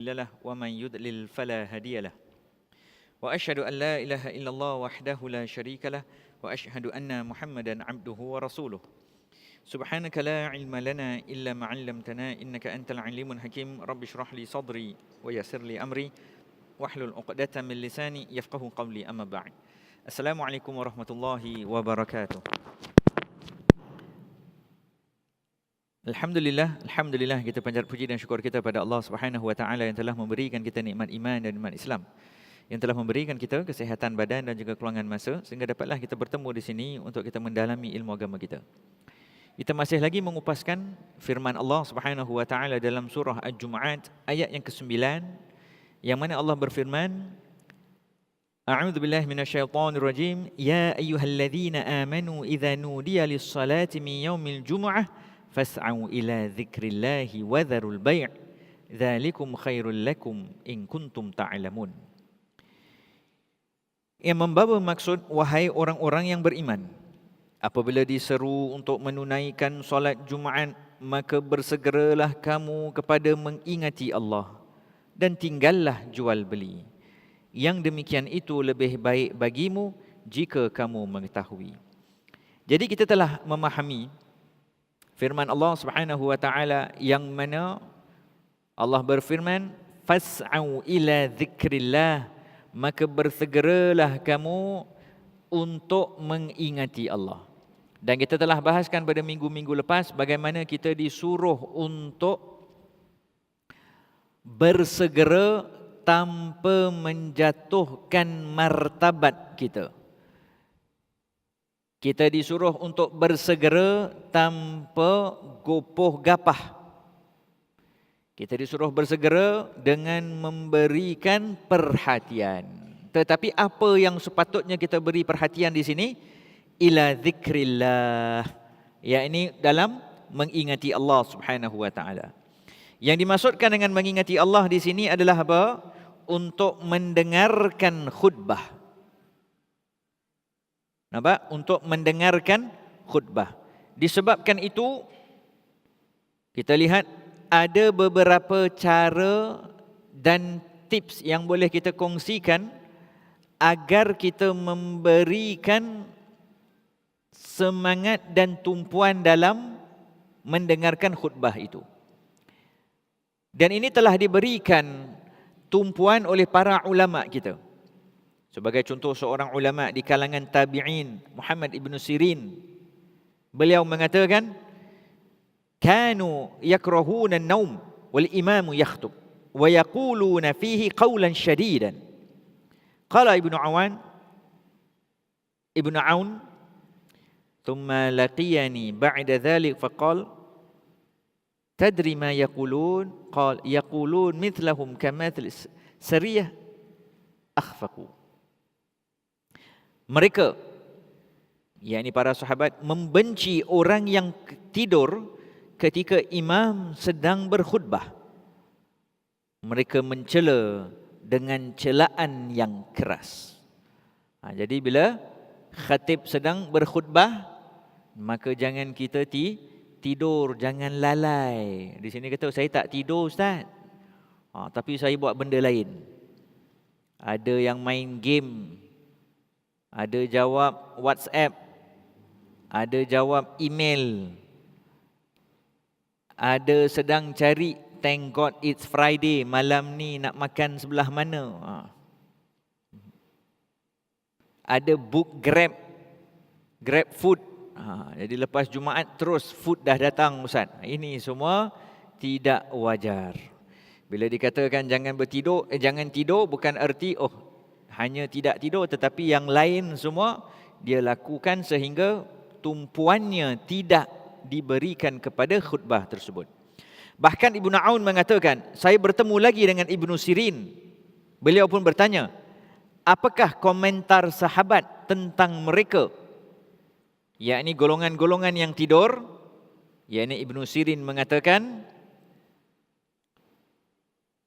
له ومن يضلل فلا هادي له. وأشهد أن لا إله إلا الله وحده لا شريك له وأشهد أن محمدا عبده ورسوله. سبحانك لا علم لنا إلا ما علمتنا إنك أنت العليم الحكيم. رب اشرح لي صدري ويسر لي أمري واحلل عقدة من لساني يفقه قولي أما بعد. السلام عليكم ورحمة الله وبركاته. Alhamdulillah, alhamdulillah kita panjat puji dan syukur kita pada Allah Subhanahu wa taala yang telah memberikan kita nikmat iman dan nikmat Islam. Yang telah memberikan kita kesehatan badan dan juga keluangan masa sehingga dapatlah kita bertemu di sini untuk kita mendalami ilmu agama kita. Kita masih lagi mengupaskan firman Allah Subhanahu wa taala dalam surah Al-Jumu'at ayat yang ke-9 yang mana Allah berfirman A'udzu billahi minasyaitonir rajim ya ayyuhalladzina amanu idza nudiya lis-salati min yaumil jumu'ah fas'au ila dzikrillahi wa dzarul bai' dzalikum khairul lakum in kuntum ta'lamun yang membawa maksud wahai orang-orang yang beriman apabila diseru untuk menunaikan solat Jumaat maka bersegeralah kamu kepada mengingati Allah dan tinggallah jual beli. Yang demikian itu lebih baik bagimu jika kamu mengetahui. Jadi kita telah memahami firman Allah Subhanahu wa taala yang mana Allah berfirman fas'au ila dzikrillah maka bersegeralah kamu untuk mengingati Allah. Dan kita telah bahaskan pada minggu-minggu lepas bagaimana kita disuruh untuk bersegera tanpa menjatuhkan martabat kita. Kita disuruh untuk bersegera tanpa gopoh gapah. Kita disuruh bersegera dengan memberikan perhatian. Tetapi apa yang sepatutnya kita beri perhatian di sini? Ila zikrillah. Ya ini dalam mengingati Allah Subhanahu wa taala. Yang dimaksudkan dengan mengingati Allah di sini adalah apa? Untuk mendengarkan khutbah. Nampak? Untuk mendengarkan khutbah. Disebabkan itu, kita lihat ada beberapa cara dan tips yang boleh kita kongsikan agar kita memberikan semangat dan tumpuan dalam mendengarkan khutbah itu. Dan ini telah diberikan tumpuan oleh para ulama kita. Sebagai contoh seorang ulama di kalangan tabi'in, Muhammad ibn Sirin. Beliau mengatakan, Kanu yakrahuna naum wal imamu yakhtub wa yaquluna fihi qawlan syadidan. Qala Ibnu Awan Ibnu Aun thumma laqiyani ba'da dhalik faqal tadri ma yaqulun qal yaqulun mithlahum kamathil sariyah akhfaqu mereka yakni para sahabat membenci orang yang tidur ketika imam sedang berkhutbah. Mereka mencela dengan celaan yang keras. Ha, jadi bila khatib sedang berkhutbah maka jangan kita ti tidur jangan lalai. Di sini kata saya tak tidur ustaz. Ha, tapi saya buat benda lain. Ada yang main game ada jawab WhatsApp, ada jawab email, ada sedang cari thank God it's Friday malam ni nak makan sebelah mana. Ha. Ada book Grab, Grab food. Ha. Jadi lepas Jumaat terus food dah datang Ustaz. Ini semua tidak wajar. Bila dikatakan jangan bertidur, eh, jangan tidur bukan erti oh hanya tidak tidur tetapi yang lain semua dia lakukan sehingga tumpuannya tidak diberikan kepada khutbah tersebut. Bahkan Ibnu Aun mengatakan, saya bertemu lagi dengan Ibnu Sirin. Beliau pun bertanya, apakah komentar sahabat tentang mereka? Yakni golongan-golongan yang tidur, yakni Ibnu Sirin mengatakan,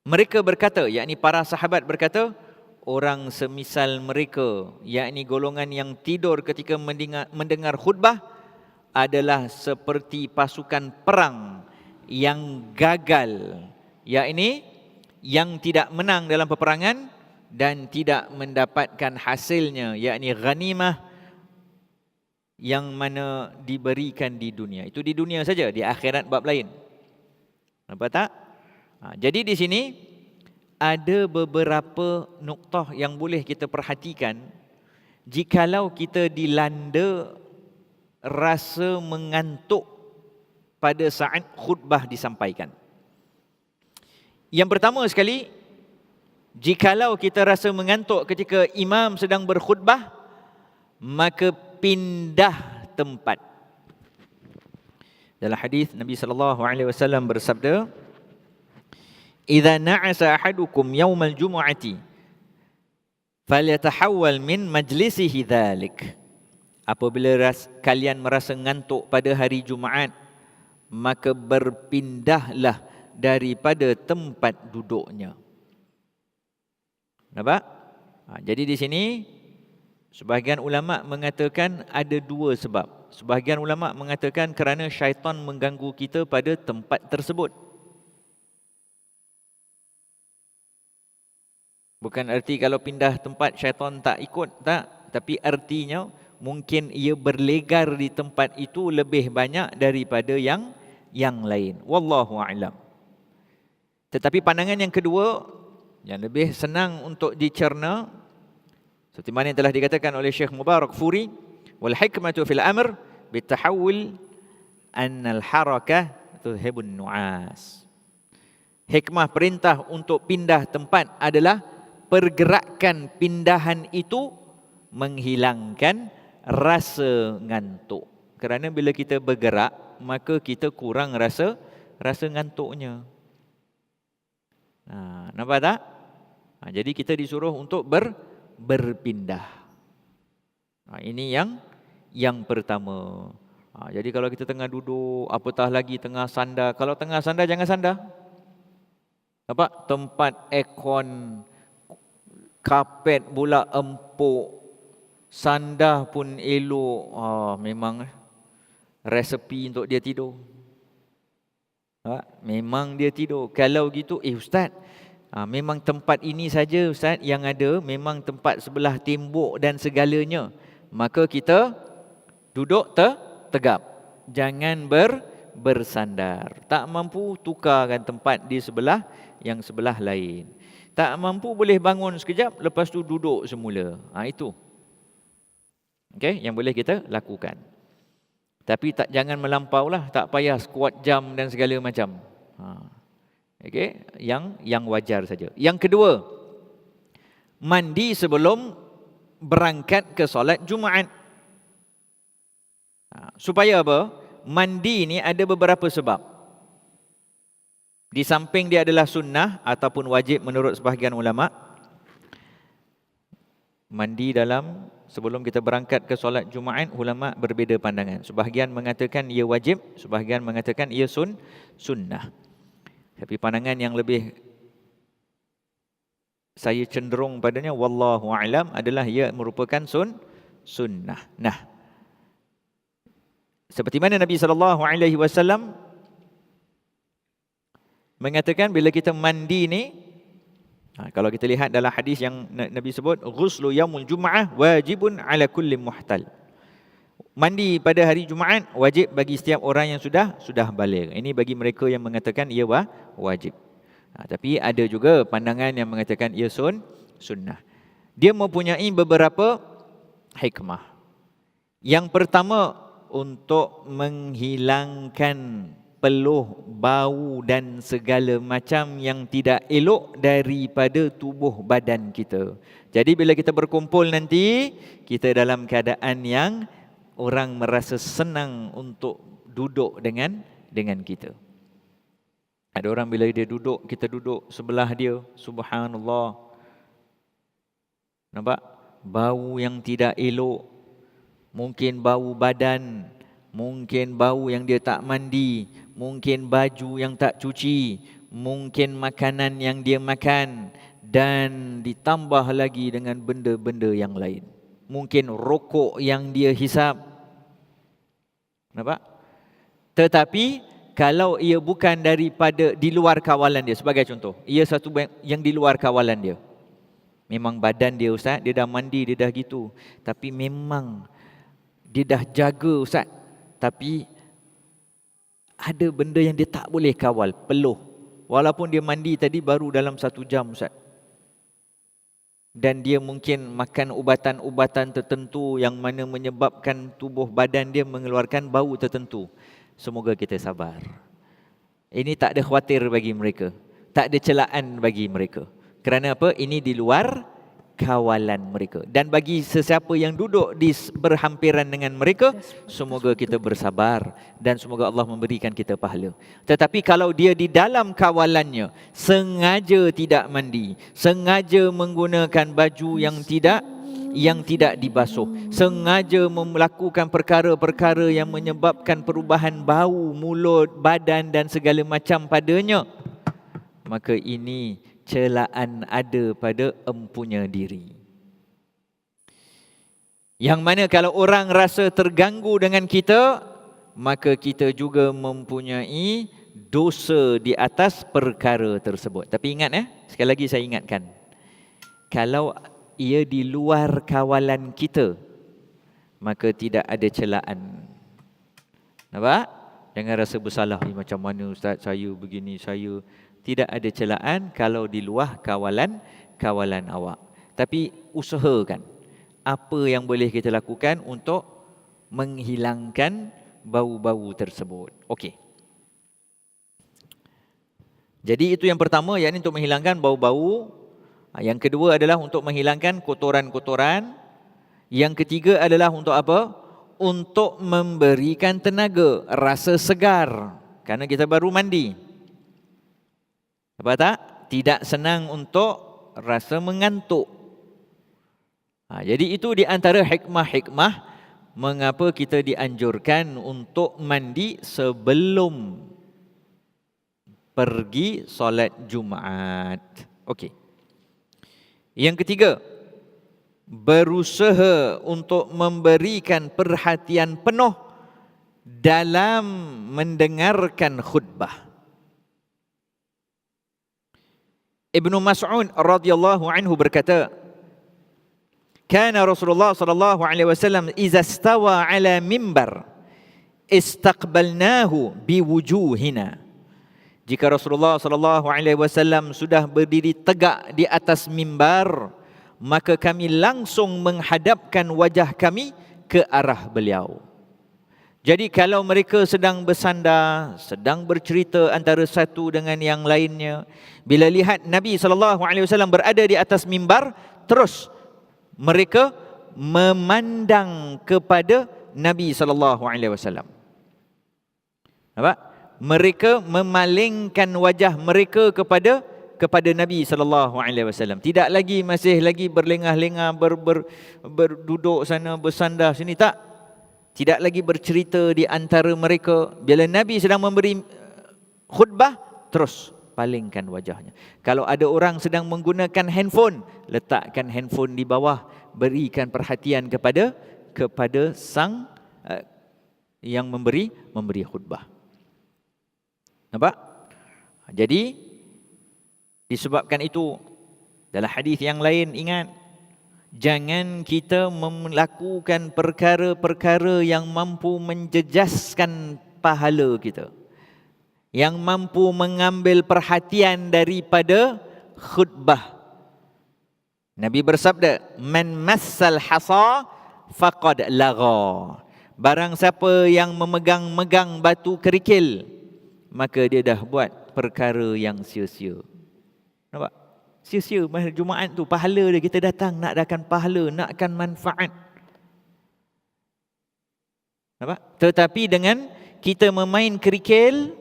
mereka berkata, yakni para sahabat berkata, orang semisal mereka yakni golongan yang tidur ketika mendengar, khutbah adalah seperti pasukan perang yang gagal yakni yang tidak menang dalam peperangan dan tidak mendapatkan hasilnya yakni ghanimah yang mana diberikan di dunia. Itu di dunia saja, di akhirat bab lain. Nampak tak? Ha, jadi di sini ada beberapa noktah yang boleh kita perhatikan jikalau kita dilanda rasa mengantuk pada saat khutbah disampaikan. Yang pertama sekali, jikalau kita rasa mengantuk ketika imam sedang berkhutbah, maka pindah tempat. Dalam hadis Nabi sallallahu alaihi wasallam bersabda, "Idza na'asa ahadukum yawmal jumu'ati, falyatahawwal min majlisihi dhalik." Apabila ras, kalian merasa ngantuk pada hari Jumaat, maka berpindahlah daripada tempat duduknya. Nampak? Ha, jadi di sini sebahagian ulama mengatakan ada dua sebab. Sebahagian ulama mengatakan kerana syaitan mengganggu kita pada tempat tersebut. Bukan erti kalau pindah tempat syaitan tak ikut, tak. Tapi artinya mungkin ia berlegar di tempat itu lebih banyak daripada yang yang lain. Wallahu a'lam. Tetapi pandangan yang kedua yang lebih senang untuk dicerna seperti mana yang telah dikatakan oleh Syekh Mubarak Furi wal hikmatu fil amr bitahawul an al harakah tuhibun nuas. Hikmah perintah untuk pindah tempat adalah pergerakan pindahan itu menghilangkan rasa ngantuk. Kerana bila kita bergerak, maka kita kurang rasa rasa ngantuknya. Ha, nampak tak? Ha, jadi kita disuruh untuk ber, berpindah. Ha, ini yang yang pertama. Ha, jadi kalau kita tengah duduk, apatah lagi tengah sandar. Kalau tengah sandar, jangan sandar. Nampak? Tempat aircon, kapet pula empuk, sandar pun elok. Ha, memang eh resepi untuk dia tidur. Ha? Memang dia tidur. Kalau gitu, eh Ustaz, ha, memang tempat ini saja Ustaz yang ada, memang tempat sebelah tembok dan segalanya. Maka kita duduk te tegap. Jangan ber bersandar. Tak mampu tukarkan tempat di sebelah yang sebelah lain. Tak mampu boleh bangun sekejap, lepas tu duduk semula. Ha, itu. Okay, yang boleh kita lakukan. Tapi tak jangan melampau lah, tak payah squat jam dan segala macam. Ha. Okay, yang yang wajar saja. Yang kedua, mandi sebelum berangkat ke solat Jumaat. Ha. Supaya apa? Mandi ni ada beberapa sebab. Di samping dia adalah sunnah ataupun wajib menurut sebahagian ulama. Mandi dalam sebelum kita berangkat ke solat Jumaat ulama berbeza pandangan. Sebahagian mengatakan ia wajib, sebahagian mengatakan ia sun sunnah. Tapi pandangan yang lebih saya cenderung padanya wallahu alam adalah ia merupakan sun sunnah. Nah. Seperti mana Nabi sallallahu alaihi wasallam mengatakan bila kita mandi ni Ha, kalau kita lihat dalam hadis yang Nabi sebut, ghuslu yaumul jum'ah wajibun ala kulli muhtal. Mandi pada hari Jumaat wajib bagi setiap orang yang sudah sudah balik. Ini bagi mereka yang mengatakan ia wajib. Ha, tapi ada juga pandangan yang mengatakan ia sun sunnah. Dia mempunyai beberapa hikmah. Yang pertama untuk menghilangkan peluh, bau dan segala macam yang tidak elok daripada tubuh badan kita. Jadi bila kita berkumpul nanti, kita dalam keadaan yang orang merasa senang untuk duduk dengan dengan kita. Ada orang bila dia duduk, kita duduk sebelah dia, subhanallah. Nampak? Bau yang tidak elok. Mungkin bau badan, mungkin bau yang dia tak mandi, mungkin baju yang tak cuci, mungkin makanan yang dia makan dan ditambah lagi dengan benda-benda yang lain. Mungkin rokok yang dia hisap. Nampak? Tetapi kalau ia bukan daripada di luar kawalan dia sebagai contoh ia satu yang di luar kawalan dia memang badan dia ustaz dia dah mandi dia dah gitu tapi memang dia dah jaga ustaz tapi ada benda yang dia tak boleh kawal peluh walaupun dia mandi tadi baru dalam satu jam ustaz dan dia mungkin makan ubatan-ubatan tertentu yang mana menyebabkan tubuh badan dia mengeluarkan bau tertentu Semoga kita sabar. Ini tak ada khawatir bagi mereka. Tak ada celaan bagi mereka. Kerana apa? Ini di luar kawalan mereka. Dan bagi sesiapa yang duduk di berhampiran dengan mereka, semoga kita bersabar dan semoga Allah memberikan kita pahala. Tetapi kalau dia di dalam kawalannya, sengaja tidak mandi, sengaja menggunakan baju yang tidak yang tidak dibasuh sengaja melakukan perkara-perkara yang menyebabkan perubahan bau mulut badan dan segala macam padanya maka ini celaan ada pada empunya diri. Yang mana kalau orang rasa terganggu dengan kita maka kita juga mempunyai dosa di atas perkara tersebut. Tapi ingat eh sekali lagi saya ingatkan kalau ia di luar kawalan kita maka tidak ada celaan. Nampak? Jangan rasa bersalah. Macam mana ustaz saya begini saya tidak ada celaan kalau di luar kawalan kawalan awak tapi usahakan apa yang boleh kita lakukan untuk menghilangkan bau-bau tersebut okey jadi itu yang pertama yakni untuk menghilangkan bau-bau yang kedua adalah untuk menghilangkan kotoran-kotoran. Yang ketiga adalah untuk apa? Untuk memberikan tenaga, rasa segar. Karena kita baru mandi. Apa tak? Tidak senang untuk rasa mengantuk. Ha, jadi itu di antara hikmah-hikmah mengapa kita dianjurkan untuk mandi sebelum pergi solat Jumaat. Okey. Yang ketiga, berusaha untuk memberikan perhatian penuh dalam mendengarkan khutbah. Ibnu Mas'ud radhiyallahu anhu berkata, "Kana Rasulullah sallallahu alaihi wasallam idza stawa ala mimbar istaqbalnahu biwujuhina." jika Rasulullah sallallahu alaihi wasallam sudah berdiri tegak di atas mimbar maka kami langsung menghadapkan wajah kami ke arah beliau jadi kalau mereka sedang bersandar sedang bercerita antara satu dengan yang lainnya bila lihat Nabi wasallam berada di atas mimbar terus mereka memandang kepada Nabi wasallam nampak mereka memalingkan wajah mereka kepada kepada Nabi sallallahu alaihi wasallam. Tidak lagi masih lagi berlengah-lengah ber, ber, berduduk sana bersandar sini tak. Tidak lagi bercerita di antara mereka bila Nabi sedang memberi uh, khutbah terus palingkan wajahnya. Kalau ada orang sedang menggunakan handphone, letakkan handphone di bawah, berikan perhatian kepada kepada sang uh, yang memberi memberi khutbah. Nampak? Jadi disebabkan itu dalam hadis yang lain ingat jangan kita melakukan perkara-perkara yang mampu menjejaskan pahala kita. Yang mampu mengambil perhatian daripada khutbah. Nabi bersabda, "Man massal hasa faqad lagha." Barang siapa yang memegang-megang batu kerikil, maka dia dah buat perkara yang sia-sia. Nampak? Sia-sia masa Jumaat tu pahala dia kita datang nak dakan pahala, nakkan manfaat. Nampak? Tetapi dengan kita memain kerikil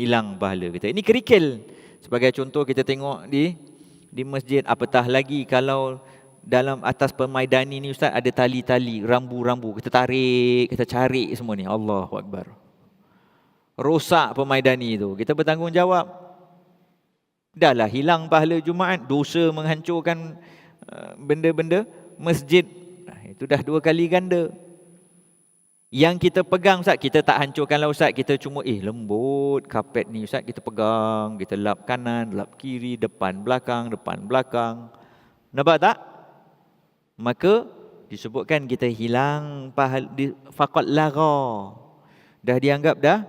hilang pahala kita. Ini kerikil. Sebagai contoh kita tengok di di masjid apatah lagi kalau dalam atas permaidani ni ustaz ada tali-tali rambu-rambu kita tarik kita cari semua ni Allahu akbar rosak permaidani itu. Kita bertanggungjawab. Dahlah hilang pahala Jumaat, dosa menghancurkan uh, benda-benda masjid. Itu dah dua kali ganda. Yang kita pegang Ustaz, kita tak hancurkanlah Ustaz. Kita cuma eh lembut kapet ni Ustaz. Kita pegang, kita lap kanan, lap kiri, depan, belakang, depan, belakang. Nampak tak? Maka disebutkan kita hilang pahal, di, fakot lara. Dah dianggap dah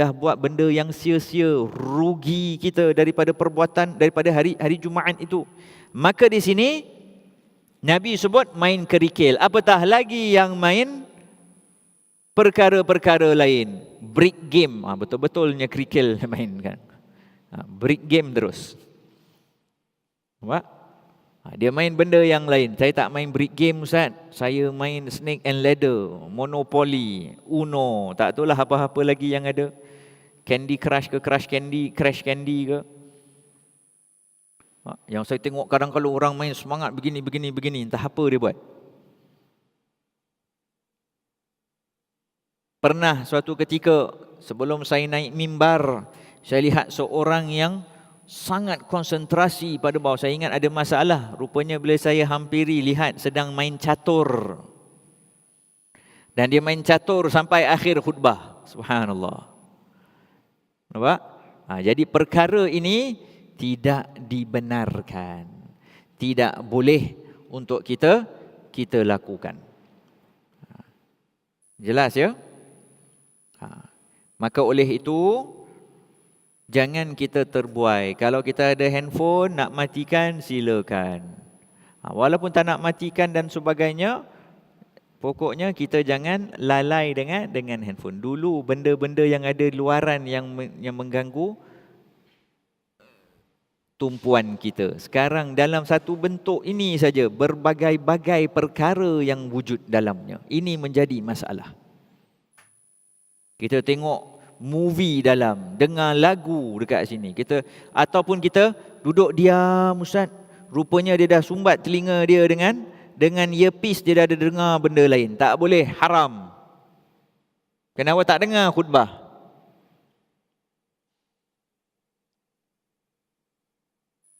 dah buat benda yang sia-sia, rugi kita daripada perbuatan daripada hari hari Jumaat itu. Maka di sini Nabi sebut main kerikil. Apatah lagi yang main perkara-perkara lain. Brick game. Ha, betul-betulnya kerikil main kan. Ha, brick game terus. Nampak? Ha, dia main benda yang lain. Saya tak main brick game Ustaz. Saya main snake and ladder. Monopoly. Uno. Tak tahu lah apa-apa lagi yang ada. Candy Crush ke Crush Candy. Crash Candy ke. Ha, yang saya tengok kadang kalau orang main semangat begini, begini, begini. Entah apa dia buat. Pernah suatu ketika sebelum saya naik mimbar, saya lihat seorang yang sangat konsentrasi pada bawah. Saya ingat ada masalah. Rupanya bila saya hampiri lihat sedang main catur. Dan dia main catur sampai akhir khutbah. Subhanallah. Nampak? Ha, jadi perkara ini tidak dibenarkan. Tidak boleh untuk kita kita lakukan. Ha. Jelas ya? Ha. Maka oleh itu jangan kita terbuai. Kalau kita ada handphone nak matikan silakan. Ha. Walaupun tak nak matikan dan sebagainya, pokoknya kita jangan lalai dengan dengan handphone. Dulu benda-benda yang ada luaran yang yang mengganggu tumpuan kita. Sekarang dalam satu bentuk ini saja berbagai-bagai perkara yang wujud dalamnya. Ini menjadi masalah. Kita tengok movie dalam, dengar lagu dekat sini. Kita ataupun kita duduk diam ustaz, rupanya dia dah sumbat telinga dia dengan dengan earpiece dia dah ada dengar benda lain. Tak boleh, haram. Kenapa tak dengar khutbah?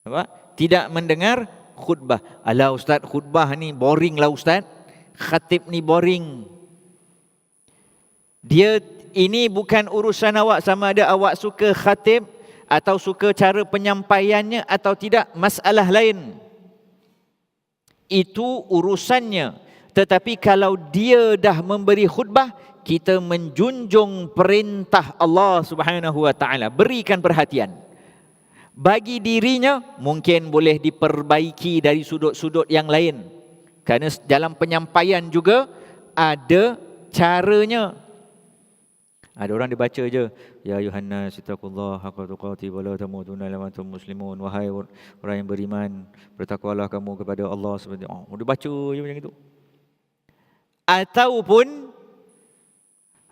Apa? Tidak mendengar khutbah. Alah ustaz, khutbah ni boring lah ustaz. Khatib ni boring. Dia ini bukan urusan awak sama ada awak suka khatib atau suka cara penyampaiannya atau tidak masalah lain itu urusannya. Tetapi kalau dia dah memberi khutbah kita menjunjung perintah Allah Subhanahu wa taala. Berikan perhatian. Bagi dirinya mungkin boleh diperbaiki dari sudut-sudut yang lain. Kerana dalam penyampaian juga ada caranya ada orang dibaca je ya ayuhannas ittaqullah haqqa tuqatih wa la tamutunna illa antum muslimun. Wahai orang yang beriman bertakwalah kamu kepada Allah seperti oh dibaca je macam itu. Ataupun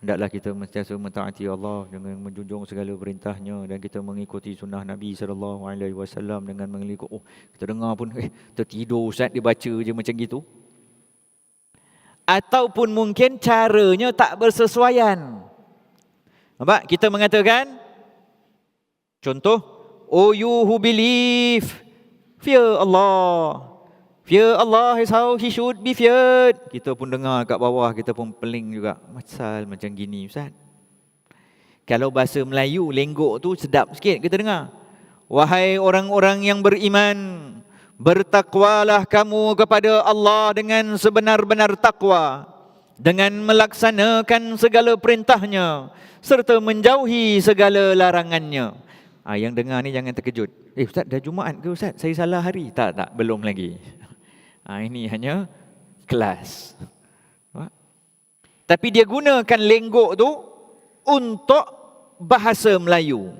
hendaklah kita mesti mentaati Allah dengan menjunjung segala perintahnya dan kita mengikuti sunnah Nabi sallallahu alaihi wasallam dengan mengikut oh kita dengar pun eh tertidur ustaz dia baca je macam gitu. Ataupun mungkin caranya tak bersesuaian Nampak? Kita mengatakan contoh oh you who believe fear Allah. Fear Allah is how he should be feared. Kita pun dengar kat bawah kita pun peling juga. Macam macam gini Ustaz. Kalau bahasa Melayu lenggok tu sedap sikit kita dengar. Wahai orang-orang yang beriman, bertakwalah kamu kepada Allah dengan sebenar-benar takwa dengan melaksanakan segala perintahnya serta menjauhi segala larangannya. Ha, yang dengar ni jangan terkejut. Eh Ustaz dah Jumaat ke Ustaz? Saya salah hari. Tak, tak. Belum lagi. Ha, ini hanya kelas. Tapi dia gunakan lenggok tu untuk bahasa Melayu.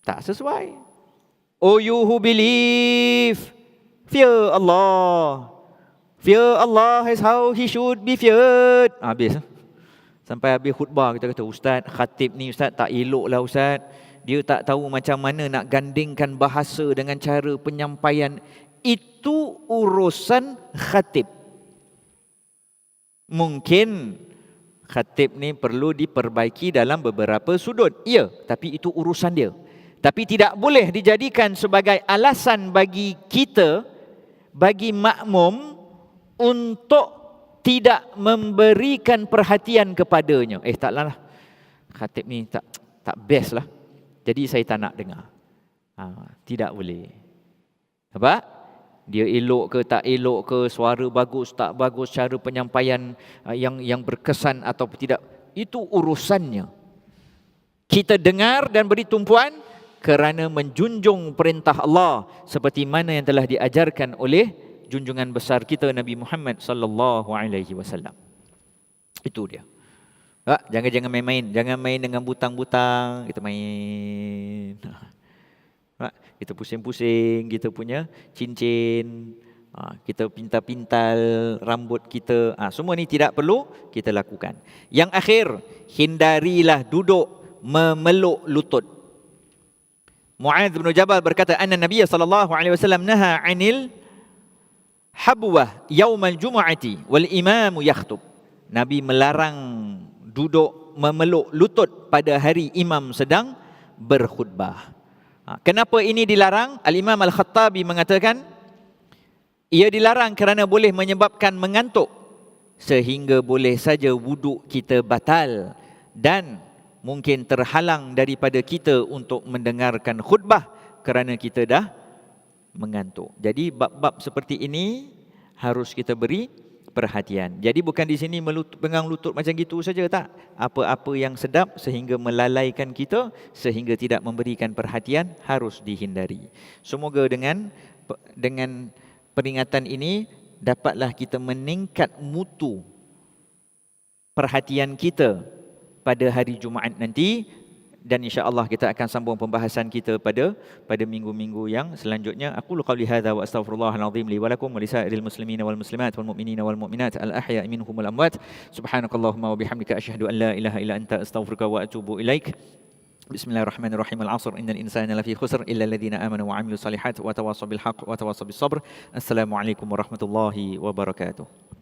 Tak sesuai. Oh you who believe, fear Allah. Fear Allah is how he should be feared. Habis. Sampai habis khutbah kita kata ustaz khatib ni ustaz tak elok lah ustaz. Dia tak tahu macam mana nak gandingkan bahasa dengan cara penyampaian. Itu urusan khatib. Mungkin khatib ni perlu diperbaiki dalam beberapa sudut. Ya, tapi itu urusan dia. Tapi tidak boleh dijadikan sebagai alasan bagi kita, bagi makmum untuk tidak memberikan perhatian kepadanya. Eh taklah lah. Khatib ni tak tak best lah. Jadi saya tak nak dengar. Ha, tidak boleh. Apa? Dia elok ke tak elok ke, suara bagus tak bagus, cara penyampaian uh, yang yang berkesan atau tidak, itu urusannya. Kita dengar dan beri tumpuan kerana menjunjung perintah Allah seperti mana yang telah diajarkan oleh junjungan besar kita Nabi Muhammad sallallahu alaihi wasallam. Itu dia. Ha, jangan jangan main-main, jangan main dengan butang-butang, kita main. Ha, kita pusing-pusing kita punya cincin, ha, kita pintal-pintal rambut kita. Ha, semua ni tidak perlu kita lakukan. Yang akhir, hindarilah duduk memeluk lutut. Mu'adz bin Jabal berkata, "Anna Nabiy sallallahu alaihi wasallam naha 'anil habwah yaumal jumu'ati wal imam yakhutub." Nabi melarang duduk memeluk lutut pada hari imam sedang berkhutbah. Ha, kenapa ini dilarang? Al-Imam Al-Khattabi mengatakan ia dilarang kerana boleh menyebabkan mengantuk sehingga boleh saja wuduk kita batal dan mungkin terhalang daripada kita untuk mendengarkan khutbah kerana kita dah mengantuk. Jadi bab-bab seperti ini harus kita beri perhatian. Jadi bukan di sini melutut, pengang lutut macam gitu saja tak. Apa-apa yang sedap sehingga melalaikan kita sehingga tidak memberikan perhatian harus dihindari. Semoga dengan dengan peringatan ini dapatlah kita meningkat mutu perhatian kita pada hari Jumaat nanti dan insya-Allah kita akan sambung pembahasan kita pada pada minggu-minggu yang selanjutnya. Aku lu qauli hadza wa astaghfirullahal azim li wa lakum wa lisairil muslimina wal muslimat wal mu'minina wal mu'minat al ahya minhum wal amwat. Subhanakallahumma wa bihamdika asyhadu an la ilaha illa anta astaghfiruka wa atubu ilaik. Bismillahirrahmanirrahim. Al-'asr innal insana lafi khusr illa amanu wa 'amilus salihat wa tawassaw bil haqq wa tawassaw bis sabr. Assalamualaikum warahmatullahi wabarakatuh.